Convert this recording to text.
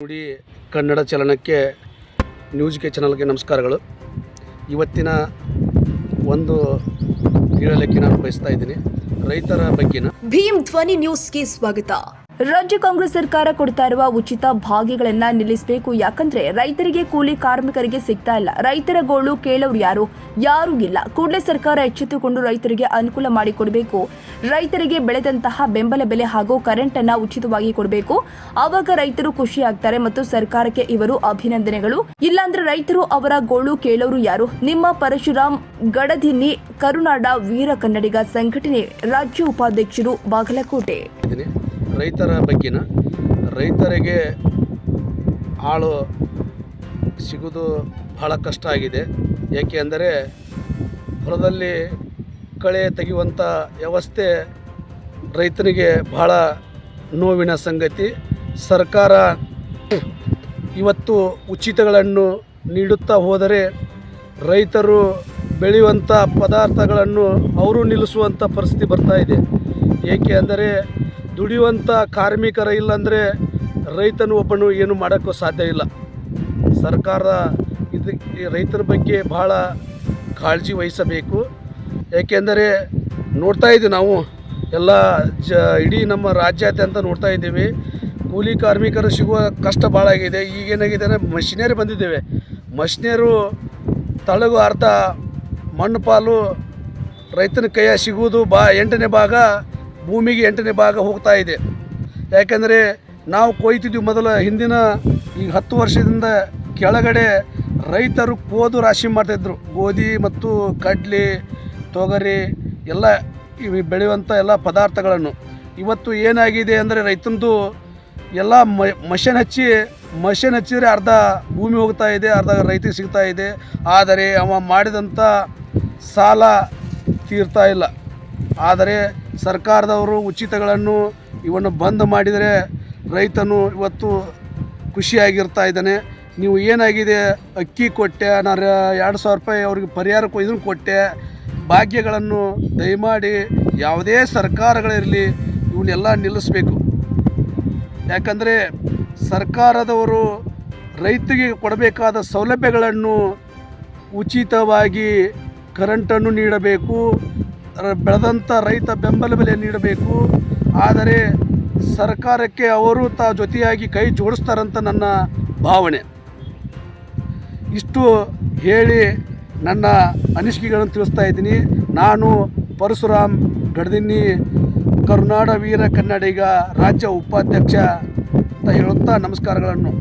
ನುಡಿ, ಕನ್ನಡ ಚಲನಕ್ಕೆ ನ್ಯೂಸ್ಗೆ ಚಾನಲ್ಗೆ ನಮಸ್ಕಾರಗಳು. ಇವತ್ತಿನ ಒಂದು ಹೇಳಲಿಕ್ಕೆ ನಾನು ಬಯಸ್ತಾ ಇದ್ದೀನಿ. ರೈತರ ಬಗ್ಗೆನ? ಭೀಮ್ ಧ್ವನಿ ನ್ಯೂಸ್ಗೆ ಸ್ವಾಗತ. ರಾಜ್ಯ ಕಾಂಗ್ರೆಸ್ ಸರ್ಕಾರ ಕೊಡ್ತಾ ಇರುವ ಉಚಿತ ಭಾಗ್ಯಗಳನ್ನ ನಿಲ್ಲಿಸಬೇಕು. ಯಾಕಂದ್ರೆ ರೈತರಿಗೆ ಕೂಲಿ ಕಾರ್ಮಿಕರಿಗೆ ಸಿಗ್ತಾ ಇಲ್ಲ. ರೈತರ ಗೋಳು ಕೇಳೋರು ಯಾರು? ಯಾರೂ ಇಲ್ಲ. ಕೂಡಲೇ ಸರ್ಕಾರ ಎಚ್ಚೆತ್ತುಕೊಂಡು ರೈತರಿಗೆ ಅನುಕೂಲ ಮಾಡಿಕೊಡಬೇಕು ರೈತರಿಗೆ ಬೆಳೆದಂತಹ ಬೆಂಬಲ ಬೆಲೆ ಹಾಗೂ ಕರೆಂಟ್ ಅನ್ನ ಉಚಿತವಾಗಿ ಕೊಡಬೇಕು. ಆವಾಗ ರೈತರು ಖುಷಿ ಆಗ್ತಾರೆ ಮತ್ತು ಸರ್ಕಾರಕ್ಕೆ ಇವರು ಅಭಿನಂದನೆಗಳು. ಇಲ್ಲಾಂದ್ರೆ ರೈತರು ಅವರ ಗೋಳು ಕೇಳೋರು ಯಾರು? ನಿಮ್ಮ ಪರಶುರಾಮ್ ಗಡದಿನ್ನಿ, ಕರುನಾಡ ವೀರ ಕನ್ನಡಿಗ ಸಂಘಟನೆ ರಾಜ್ಯ ಉಪಾಧ್ಯಕ್ಷರು ಬಾಗಲಕೋಟೆ. ರೈತರ ಬಗ್ಗೆನ, ರೈತರಿಗೆ ಆಳು ಸಿಗೋದು ಬಹಳ ಕಷ್ಟ ಆಗಿದೆ. ಏಕೆ ಅಂದರೆ, ಹೊಲದಲ್ಲಿ ಕಳೆ ತೆಗೆಯುವಂಥ ವ್ಯವಸ್ಥೆ ರೈತರಿಗೆ ಬಹಳ ನೋವಿನ ಸಂಗತಿ. ಸರ್ಕಾರ ಇವತ್ತು ಉಚಿತಗಳನ್ನು ನೀಡುತ್ತಾ ಹೋದರೆ ರೈತರು ಬೆಳೆಯುವಂಥ ಪದಾರ್ಥಗಳನ್ನು ಅವರು ನಿಲ್ಲಿಸುವಂಥ ಪರಿಸ್ಥಿತಿ ಬರ್ತಾ ಇದೆ. ಏಕೆ ಅಂದರೆ ದುಡಿಯುವಂಥ ಕಾರ್ಮಿಕರ ಇಲ್ಲಾಂದರೆ ರೈತನು ಒಬ್ಬನು ಏನು ಮಾಡೋಕ್ಕೂ ಸಾಧ್ಯ ಇಲ್ಲ. ಸರ್ಕಾರ ಇದು ಈ ರೈತರ ಬಗ್ಗೆ ಭಾಳ ಕಾಳಜಿ ವಹಿಸಬೇಕು. ಏಕೆಂದರೆ ನೋಡ್ತಾ ಇದ್ದೀವಿ ನಾವು ಎಲ್ಲ ಜ ಇಡೀ ನಮ್ಮ ರಾಜ್ಯಾದ್ಯಂತ ನೋಡ್ತಾ ಇದ್ದೀವಿ. ಕೂಲಿ ಕಾರ್ಮಿಕರು ಸಿಗುವ ಕಷ್ಟ ಭಾಳ ಆಗಿದೆ. ಈಗೇನಾಗಿದೆ ಅಂದರೆ ಮಷಿನರಿ ಬಂದಿದ್ದೇವೆ. ಮಷಿನರು ತಳಗು ಅರ್ಥ ಮಣ್ಣು ಪಾಲು ರೈತನ ಕೈಯ ಸಿಗುವುದು ಬಾ ಎಂಟನೇ ಭಾಗ ಭೂಮಿಗೆ ಎಂಟನೇ ಭಾಗ ಹೋಗ್ತಾ ಇದೆ. ಯಾಕೆಂದರೆ ನಾವು ಕೊಯ್ತಿದ್ವಿ ಮೊದಲ ಹಿಂದಿನ ಈಗ ಹತ್ತು ವರ್ಷದಿಂದ ಕೆಳಗಡೆ ರೈತರು ಕೋದು ರಾಶಿ ಮಾಡ್ತಾಯಿದ್ರು ಗೋಧಿ ಮತ್ತು ಕಡ್ಲೆ, ತೊಗರಿ ಎಲ್ಲ ಇವು ಬೆಳೆಯುವಂಥ ಎಲ್ಲ ಪದಾರ್ಥಗಳನ್ನು. ಇವತ್ತು ಏನಾಗಿದೆ ಅಂದರೆ ರೈತಂದು ಎಲ್ಲ ಮಷನ್ ಹಚ್ಚಿ, ಮಷಿನ್ ಹಚ್ಚಿದರೆ ಅರ್ಧ ಭೂಮಿ ಹೋಗ್ತಾ ಇದೆ, ಅರ್ಧ ರೈತರಿಗೆ ಸಿಗ್ತಾ ಇದೆ. ಆದರೆ ಅವ ಮಾಡಿದಂಥ ಸಾಲ ತೀರ್ತಾ ಇಲ್ಲ. ಆದರೆ ಸರ್ಕಾರದವರು ಉಚಿತಗಳನ್ನು ಇವನ್ನು ಬಂದ್ ಮಾಡಿದರೆ ರೈತನು ಇವತ್ತು ಖುಷಿಯಾಗಿರ್ತಾ ಇದ್ದಾನೆ. ನೀವು ಏನಾಗಿದೆ ಅಕ್ಕಿ ಕೊಟ್ಟೆ ನಾನು ಎರಡು ಸಾವಿರ ರೂಪಾಯಿ ಅವ್ರಿಗೆ ಪರಿಹಾರ ಇದನ್ನು ಕೊಟ್ಟೆ, ಭಾಗ್ಯಗಳನ್ನು ದಯಮಾಡಿ ಯಾವುದೇ ಸರ್ಕಾರಗಳಿರಲಿ ಇವನ್ನೆಲ್ಲ ನಿಲ್ಲಿಸಬೇಕು. ಯಾಕಂದರೆ ಸರ್ಕಾರದವರು ರೈತರಿಗೆ ಕೊಡಬೇಕಾದ ಸೌಲಭ್ಯಗಳನ್ನು ಉಚಿತವಾಗಿ ಕರೆಂಟನ್ನು ನೀಡಬೇಕು ಬೆಳೆದಂಥ ರೈತ ಬೆಂಬಲ ಬೆಲೆ ನೀಡಬೇಕು. ಆದರೆ ಸರ್ಕಾರಕ್ಕೆ ಅವರು ತಾ ಜೊತೆಯಾಗಿ ಕೈ ಜೋಡಿಸ್ತಾರಂತ ನನ್ನ ಭಾವನೆ. ಇಷ್ಟು ಹೇಳಿ ನನ್ನ ಅನಿಸಿಕೆಗಳನ್ನು ತಿಳಿಸ್ತಾ ಇದ್ದೀನಿ. ನಾನು ಪರಶುರಾಮ್ ಗಡದಿನ್ನಿ, ಕರುನಾಡ ವೀರ ಕನ್ನಡಿಗ, ರಾಜ್ಯ ಉಪಾಧ್ಯಕ್ಷ ಅಂತ ಹೇಳುತ್ತಾ ನಮಸ್ಕಾರಗಳನ್ನು.